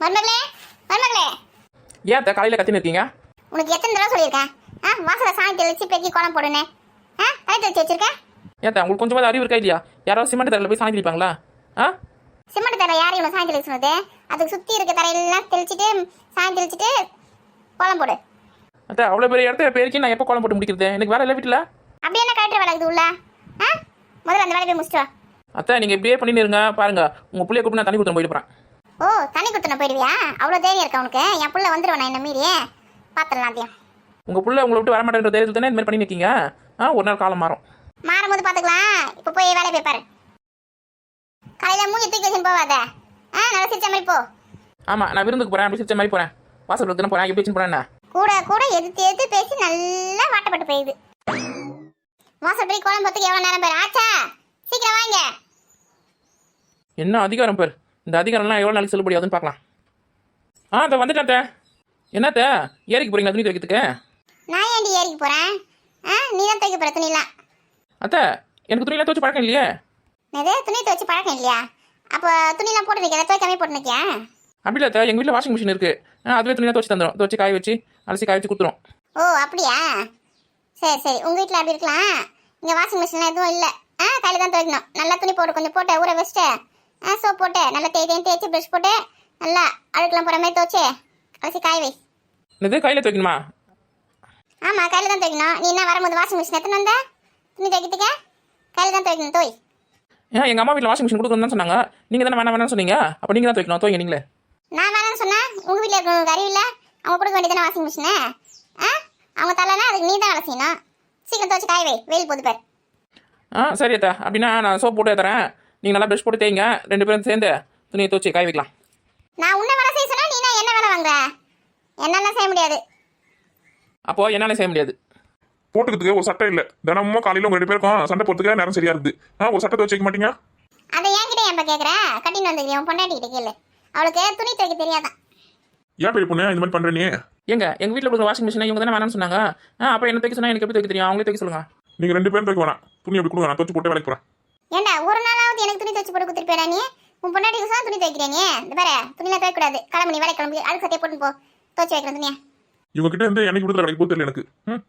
மருமகளே மருமகளே. ஏன் அத்தை காலையில் கத்தின்னு இருக்கீங்க? உனக்கு எத்தனை தடவை சொல்லியிருக்கேன் ஆ வாசல சாணி தெளிச்சு பெருக்கி கோலம் போடுனே ஆ தலை தெளிச்சு வச்சிருக்கேன் ஏன் அத்தை உங்களுக்கு கொஞ்சமாவது அறிவு இருக்கா இல்லையா? யாராவது சிமெண்ட் தரையில் போய் சாணி தெளிப்பாங்களா? ஆ? சிமெண்ட் தரை யார் இவனை சாணி தெளிக்க சொன்னது அதுக்கு சுற்றி இருக்க தரையெல்லாம் தெளிச்சிட்டு சாணி தெளிச்சிட்டு கோலம் போடு. அத்தை அவ்வளோ பெரிய இடத்த பெருக்கி நான் எப்போ கோலம் போட்டு முடிக்கிறது? எனக்கு வேற இல்லை வீட்டில். அப்படி என்ன கழட்டு வேலை இருக்குது உள்ள? ஆ? முதல்ல அந்த வேலையை போய் முடிச்சிட்டு வா. அத்தை நீங்கள் இப்படியே பண்ணின்னு இருங்க. பாருங்க உங்கள் பிள்ளைய கூப்பிட்டு நான் தண்ணி கொடுத்து போயிட்டு போகிறேன் ஓ தண்ணி குத்துன போயிடுவியா? அவ்வளோ தைரியம் இருக்கா உனக்கு? என் புள்ள வந்துடுவேன் என்ன மீறி? பார்த்துடலாம் அதையும் உங்கள் பிள்ளை உங்களை விட்டு வர மாட்டேன்ற தைரியத்தில் தானே இந்த மாதிரி பண்ணி நிற்கீங்க ஆ ஒரு நாள் காலம் மாறும். மாறும்போது பார்த்துக்கலாம் இப்போ போய் வேலையை போய் பாரு. காலையில் மூஞ்சி தூக்கி வச்சுன்னு போவாத. ஆ நல்லா சிரிச்ச மாதிரி போ. ஆமாம் நான் விருந்துக்கு போகிறேன் அப்படி சிரிச்ச மாதிரி போகிறேன் வாசல் தானே போகிறேன் எப்படி போகிறேன் கூட கூட எதிர்த்து எதிர்த்து பேசி நல்லா வாட்டப்பட்டு போயிடுது. வாசல் போய் கோலம் போத்துக்கு எவ்வளோ நேரம் பேர். ஆச்சா சீக்கிரம் வாங்க. என்ன அதிகாரம் பேர். இந்த அதிகாரம்லாம் எவ்வளோ நாளைக்கு செல்லுபடியாதுன்னு பார்க்கலாம். ஆ அதை வந்துட்டேன் அத்தை. என்னத்த ஏரிக்கு போகிறீங்களா துணி துவைக்கிறதுக்கு? நான் ஏண்டி ஏறிக்கு போகிறேன் ஆ நீ தான் துவைக்க போகிற துணிலாம். அத்தை எனக்கு துணியெல்லாம் துவச்சு பழக்கம் இல்லையே. நிறைய துணி துவைச்சு பழக்கம் இல்லையா? அப்போ துணிலாம் போட்டு வைக்கிற துவைக்காமே போட்டு நிற்கியா அப்படி இல்லை எங்கள் வீட்டில் வாஷிங் மிஷின் இருக்குது ஆ அதுவே துணியாக துவச்சு தந்துடும் துவச்சு காய வச்சு அலசி காய வச்சு கொடுத்துரும். ஓ அப்படியா? சரி சரி. உங்கள் வீட்டில் அப்படி இருக்கலாம். இங்கே வாஷிங் மிஷின்லாம் எதுவும் இல்லை. ஆ கையில் தான் துவைக்கணும். நல்லா துணி போட்டு கொஞ்சம் போட்டு ஊற வச்சுட்டு. ஆ சோப் போட்டு நல்லா தேய் தேய் தேய்ச்சி ப்ரஷ் போட்டு நல்லா அழுக்கெல்லாம் போகிற மாதிரி துவைச்சு அலசி காய வை. இது கையில் துவைக்கணுமா? ஆமாம் கையில் தான் துவைக்கணும். நீ என்ன வரும்போது வாஷிங் மிஷின் எத்தனை வந்த? துணி துவைக்கிறதுக்கு? கையில் தான் துவைக்கணும் தோய் ஏன் எங்கள் அம்மா வீட்டில் வாஷிங் மிஷின் கொடுக்கணும் தான் சொன்னாங்க. நீங்கள் தானே வேணாம் வேணாம்னு சொன்னீங்க. அப்போ நீங்கள் தான் துவைக்கணும் துவைங்க நீங்களே. நான் வேணாம்னு சொன்னேன் உங்கள் வீட்டில் இருக்கிறவங்க அறிவு இல்லை அவங்க கொடுக்க வேண்டியதானே வாஷிங் மிஷினு ஆ? அவங்க தலைனா அதுக்கு நீ தான் வேலை செய்யணும் சீக்கிரம் துவைச்சு காய வை வெயில் போது பேர். ஆ சரி அத்தா. அப்படின்னா நான் சோப் போட்டு தரேன். நீங்கள் நல்லா ப்ரஷ் போட்டு தேய்ங்க. ரெண்டு பேரும் சேர்ந்து துணியை துவச்சி காய வைக்கலாம். நான் உன்னை வேலை செய்ய சொன்னா நீ என்ன என்ன வேலை வாங்குற? என்னெல்லாம் செய்ய முடியாது. அப்போது என்னால் செய்ய முடியாது. போட்டுக்கிறதுக்கு ஒரு சட்டை இல்லை. தினமும் காலையில் உங்க ரெண்டு பேருக்கும் சண்டை போட்டுக்க நேரம் சரியா இருக்குது. ஆ ஒரு சட்டை வச்சுக்க மாட்டீங்க? அதை என்கிட்ட ஏன் கேட்குற கட்டின்னு வந்துக்கிறேன் உன் பொண்டாட்டிக்கிட்ட கேளு. அவளுக்கு துணி துவைக்க தெரியாதான் ஏன் பெரிய பொண்ணு? இந்த மாதிரி பண்ற நீ? எங்க எங்கள் வீட்டில் கொடுக்குற வாஷிங் மிஷினை இவங்க தானே வேணாம்னு சொன்னாங்க? ஆ அப்புறம் என்ன துவைக்க சொன்னால் எனக்கு எப்படி துவைக்க தெரியும்? அவங்களே துவைக்க சொல்லுங்கள் நீங்க ரெண்டு பேரும் துவைக்க வேணாம். துணி அப்படி கொடுங்க நான் துவச்சு போட்டு வேலைக்கு போறேன். ஏண்டா ஒரு நாளாவது எனக்கு துணி துவைச்சு போட்டு கொடுத்துட்டு போயிடா நீ? உன் பொண்டாட்டிக்கு தான் துணி துவைக்கிறேன் நீ? இந்த பாரு துணிலாம் துவைக்கக்கூடாது. கிளம்பு வேலை கிளம்பி. அழுக்கு சட்டையை போட்டு போ. துவைச்சு வைக்கிறேன் துணியை. இவங்க கிட்ட இருந்து எனக்கு விடுதலை கிடைக்கும் போது தெரியல எனக்கு. ம்.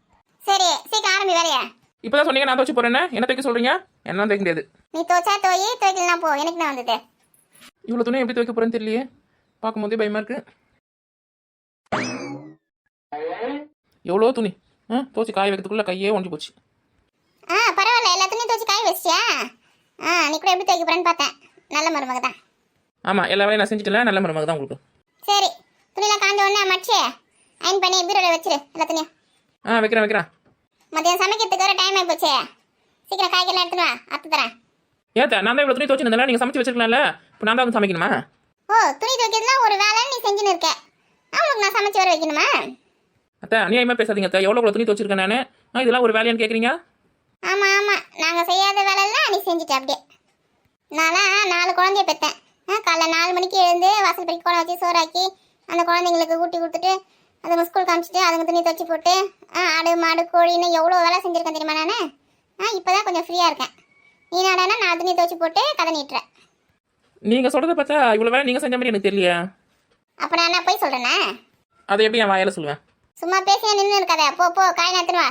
சரி சீக்கிரம் ஆரம்பி வேலையை. இப்போ தான் சொன்னீங்க நான் துவச்சு போகிறேன்னு என்ன துவைக்க சொல்கிறீங்க என்ன துவைக்க முடியாது. நீ துவைச்சா துவை துவைக்கலாம் போ. எனக்கு நான் வந்தது? இவ்வளோ துணி எப்படி துவைக்க போகிறேன்னு தெரியலையே. பார்க்கும்போதே பயமாக இருக்கு. எவ்வளோ துணி? ஆ துவச்சி காய வைக்கிறதுக்குள்ளே கையே ஒன்றி போச்சு. ஆ பரவாயில்ல. எல்லா துணியும் துவைச்சு காய வச்சிட்டியா? ஆ நீ கூட எப்படி துவைக்க போறேன்னு பார்த்தேன். நல்ல மருமக தான். ஆமாம் எல்லா வேலையும் நான் செஞ்சுட்டல நல்ல மருமக தான் உங்களுக்கு. சரி துணிலாம் காஞ்ச உடனே மடிச்சு அயன் பண்ணி பீரோல வச்சிரு எல்லா துணியும். ஆ வைக்கிறேன் வைக்கிறேன். மதியம் சமைக்கிறதுக்கு வர டைம் ஆகி போச்சு சீக்கிரம் காய்கறிலாம் எடுத்துன்னு வா அத்து தரேன். ஏத்தா நான் தான் இவ்வளோ துணி துவச்சிருந்தேன் நீங்கள் சமைச்சு வச்சிருக்கலாம்ல? இப்போ நான் தான் வந்து சமைக்கணுமா? ஓ துணி துவைக்கிறதுலாம் ஒரு வேலை நீ செஞ்சுன்னு இருக்க. அவங்களுக்கு நான் சமைச்சு வர வைக்கணுமா? அத்தை அநியாயமாக பேசாதீங்க அத்தை. எவ்வளோ துணி துவச்சிருக்கேன் நான். இதெல்லாம் ஒரு வேலையான்னு கேட்குறீங்க ஆமா ஆமா. நாங்க செய்யாத வேலையெல்லாம் நீ செஞ்சுட்ட அப்படியே. நான்லாம் நாலு குழந்தைய பெற்றேன் காலைல நாலு மணிக்கு எழுந்து வாசல் படிக்க கோலம் வச்சு சோறாக்கி அந்த குழந்தைங்களுக்கு ஊட்டி கொடுத்துட்டு அதுங்க ஸ்கூல் காமிச்சிட்டு அதுங்க துணி துவச்சி போட்டு ஆ ஆடு மாடு கோழின்னு எவ்வளோ வேலை செஞ்சுருக்கேன் தெரியுமா நான்? ஆ இப்போ தான் கொஞ்சம் ஃப்ரீயாக இருக்கேன். நீ நாடானா நான் துணி துவச்சி போட்டு கதை நீட்டுறேன். நீங்கள் சொல்கிறத பார்த்தா இவ்வளோ வேலை நீங்கள் செஞ்ச மாதிரி எனக்கு தெரியலையா. அப்போ நான் என்ன போய் சொல்கிறேனே அதை எப்படி என் வாயால் சொல்லுவேன்? சும்மா பேசியே நின்று இருக்காத. போ போ காய் நேத்துன்னு வா.